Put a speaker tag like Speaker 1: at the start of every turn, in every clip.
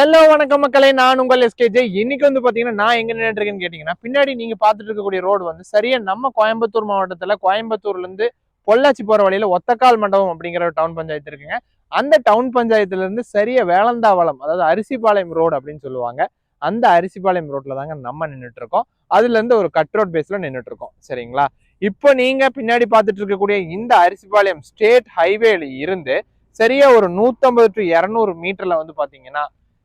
Speaker 1: Hello வணக்கம் மக்களே. நான் உங்கள் எஸ்கேஜே இன்னைக்கு வந்து பாத்தீங்கன்னா நான் எங்க நின்றுருக்கேன்னு கேட்டீங்கன்னா பின்னாடி நீங்க பாத்துட்டு இருக்கக்கூடிய ரோடு வந்து சரியா நம்ம கோயம்புத்தூர் மாவட்டத்துல கோயம்புத்தூர்ல இருந்து பொள்ளாச்சி போற வழியில ஒத்தக்கால் மண்டபம் அப்படிங்கிற ஒரு டவுன் பஞ்சாயத்து இருக்குங்க. அந்த டவுன் பஞ்சாயத்துல இருந்து சரியா வேளந்தாவளம் அதாவது அரிசிபாளையம் ரோடு அப்படின்னு சொல்லுவாங்க. அந்த அரிசிபாளையம் ரோட்ல தாங்க நம்ம நின்னுட்டு இருக்கோம் அதுல இருந்து ஒரு கட் ரோட் பேஸ்ல நின்றுட்டு இருக்கோம் சரிங்களா? இப்போ நீங்க பின்னாடி பார்த்துட்டு இருக்கக்கூடிய இந்த அரிசிபாளையம் ஸ்டேட் ஹைவேல இருந்து சரியா ஒரு நூத்தம்பது டு இரநூறு மீட்டர்ல வந்து பாத்தீங்கன்னா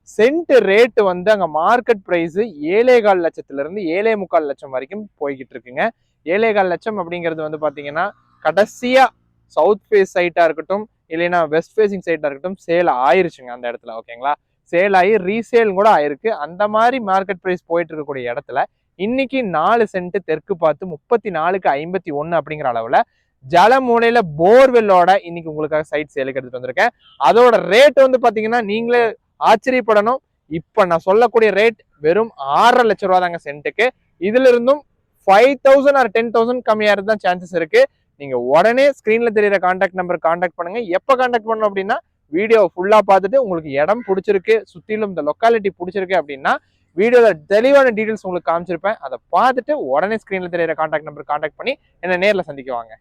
Speaker 1: சென்ட் ரேட்டு வந்து அங்கே மார்க்கெட் ப்ரைஸு ஏழே கால் லட்சத்துலேருந்து ஏழே முக்கால் லட்சம் வரைக்கும் போய்கிட்டு இருக்குங்க ஏழே கால் லட்சம் அப்படிங்கிறது வந்து பார்த்தீங்கன்னா கடைசியாக சவுத் ஃபேஸ் சைட்டாக இருக்கட்டும் இல்லைன்னா வெஸ்ட் ஃபேஸிங் சைட்டாக இருக்கட்டும் சேல் ஆயிருச்சுங்க அந்த இடத்துல ஓகேங்களா சேல் ஆகி ரீசேல் கூட ஆயிருக்கு. அந்த மாதிரி மார்க்கெட் ப்ரைஸ் போயிட்டு இருக்கக்கூடிய இடத்துல இன்னைக்கு நாலு சென்ட் தெற்கு பார்த்து முப்பத்தி நாலுக்கு ஐம்பத்தி ஒன்று அப்படிங்கிற அளவில் ஜலமூலையில போர்வெல்லோட இன்னைக்கு உங்களுக்காக சைட் சேலுக்கு எடுத்துகிட்டு வந்திருக்கேன். அதோட ரேட் வந்து பார்த்தீங்கன்னா நீங்களே ஆச்சரியப்படணும். இப்ப நான் சொல்லக்கூடிய ரேட் வெறும் ஆறரை லட்ச ரூபா தாங்க சென்ட்டுக்கு இதுல இருந்தும் five thousand or ten thousand கம்மியா தான் சான்சஸ் இருக்கு. நீங்க உடனே ஸ்கிரீன்ல தெரியுற கான்டாக்ட் நம்பர் கான்டாக்ட் பண்ணுங்க. எப்ப கான்டாக்ட் பண்ணணும் அப்படின்னா வீடியோ ஃபுல்லா பார்த்துட்டு உங்களுக்கு இடம் பிடிச்சிருக்கு சுத்திலும் இந்த லொக்காலிட்டி பிடிச்சிருக்கு அப்படின்னா வீடியோல தெளிவான டீடைல்ஸ் உங்களுக்கு காமிச்சிருப்பேன். அதை பார்த்துட்டு உடனே ஸ்கிரீன்ல தெரியிற கான்டாக்ட் நம்பர் கான்டாக்ட் பண்ணி என்ன நேர்ல சந்திக்குவாங்க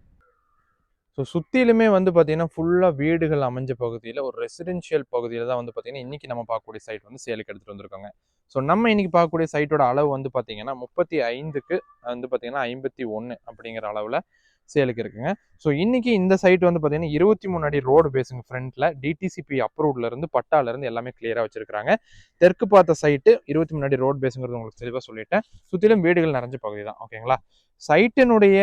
Speaker 1: ஸோ சுற்றிலுமே வந்து பார்த்தீங்கன்னா ஃபுல்லாக வீடுகள் அமைஞ்ச பகுதியில் ஒரு ரெசிடென்ஷியல் பகுதியில் தான் வந்து பார்த்தீங்கன்னா இன்றைக்கி நம்ம பார்க்கக்கூடிய சைட் வந்து சேலுக்கு எடுத்துகிட்டு வந்திருக்காங்க. ஸோ நம்ம இன்றைக்கி பார்க்கக்கூடிய சைட்டோட அளவு வந்து பார்த்தீங்கன்னா முப்பத்தி ஐந்துக்கு வந்து பார்த்தீங்கன்னா ஐம்பத்தி ஒன்று அப்படிங்கிற அளவில் சேலுக்கு இருக்குங்க. ஸோ இன்றைக்கி இந்த சைட் வந்து பார்த்தீங்கன்னா இருபத்தி மூணு அடி ரோடு பேசுங்க ஃப்ரண்ட்டில் டிடிசிபி அப்ரூவ்லேருந்து பட்டாலேருந்து எல்லாமே கிளியராக வச்சுருக்காங்க தெற்கு பார்த்த சைட்டு இருபத்தி மூணு அடி ரோடு பேசுங்கிறது உங்களுக்கு தெளிவாக சொல்லிட்டேன். சுற்றிலும் வீடுகள் நிறைஞ்ச பகுதி தான். ஓகேங்களா சைட்டினுடைய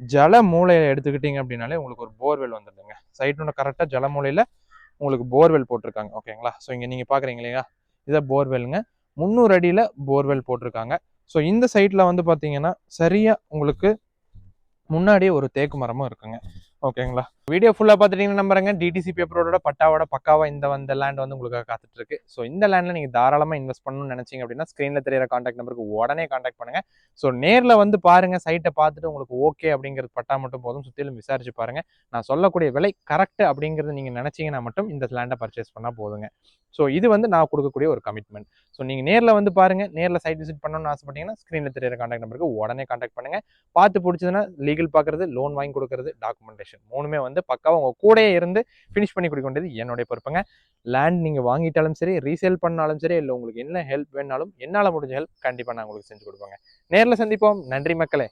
Speaker 1: ஜல மூலையில் எடுத்துக்கிட்டீங்க அப்படின்னாலே உங்களுக்கு ஒரு போர்வெல் வந்துடுதுங்க சைட்டோட கரெக்டாக ஜல மூலையில் உங்களுக்கு போர்வெல் போட்டிருக்காங்க. ஓகேங்களா ஸோ இங்கே நீங்கள் பார்க்குறீங்க இல்லையா? இதை போர்வெல்லுங்க முந்நூறு அடியில் போர்வெல் போட்டிருக்காங்க. ஸோ இந்த சைட்டில் வந்து பார்த்தீங்கன்னா சரியாக உங்களுக்கு முன்னாடியே ஒரு தேக்கு மரமும் இருக்குங்க. ஓகேங்களா? வீடியோ ஃபுல்லாக பார்த்துட்டிங்கன்னா நம்புறேங்க டிடிசி பேப்பரோட பட்டாவோட பக்காவாக இந்த வந்த லேண்ட் வந்து உங்களுக்கு காத்துட்டு இருக்கு ஸோ இந்த லேண்டில் நீங்கள் தாராளமாக இன்வெஸ்ட் பண்ணணும்னு நினச்சிங்க அப்படின்னா ஸ்க்ரீனில் தெரியிற காண்டாக்ட் நம்பருக்கு உடனே காண்டாக்ட் பண்ணுங்கள் ஸோ நேரில் வந்து பாருங்கள் சைட்டை பார்த்துட்டு உங்களுக்கு ஓகே அப்படிங்கிறது பட்டா மட்டும் போதும். சுற்றிலும் விசாரிச்சு பாருங்கள் நான் சொல்லக்கூடிய விலை கரெக்ட் அப்படிங்கிறது நீங்கள் நினச்சிங்கன்னா மட்டும் இந்த லேண்டை பர்ச்சேஸ் பண்ணால் போதுங்க. ஸோ இது வந்து நான் கொடுக்கக்கூடிய ஒரு கமிட்மெண்ட் ஸோ நீங்கள் நேரில் வந்து பாருங்க நேரில் சைட் விசிட் பண்ணணும்னு ஆசைப்பட்டீங்கன்னா ஸ்க்ரீனில் தெரியிற காண்டாக்ட் நம்பருக்கு உடனே காண்டாக்ட் பண்ணுங்கள் பார்த்து பிடிச்சதுன்னா லீகல் பார்க்குறது லோன் வாங்கி கொடுக்குறது டாக்குமெண்டேஷன் மூணுமே வந்து பக்காவாக உங்கள் கூடயே இருந்து ஃபினிஷ் பண்ணி கொடுக்க வேண்டியது என்னுடைய பொறுப்புங்க. லேண்ட் நீங்கள் வாங்கிட்டாலும் சரி ரீசேல் பண்ணாலும் சரி இல்லை உங்களுக்கு என்ன ஹெல்ப் வேணாலும் என்னால் முடிஞ்ச ஹெல்ப் கண்டிப்பாக நான் உங்களுக்கு செஞ்சு கொடுப்பேங்க. நேரில் சந்திப்போம். நன்றி மக்களே.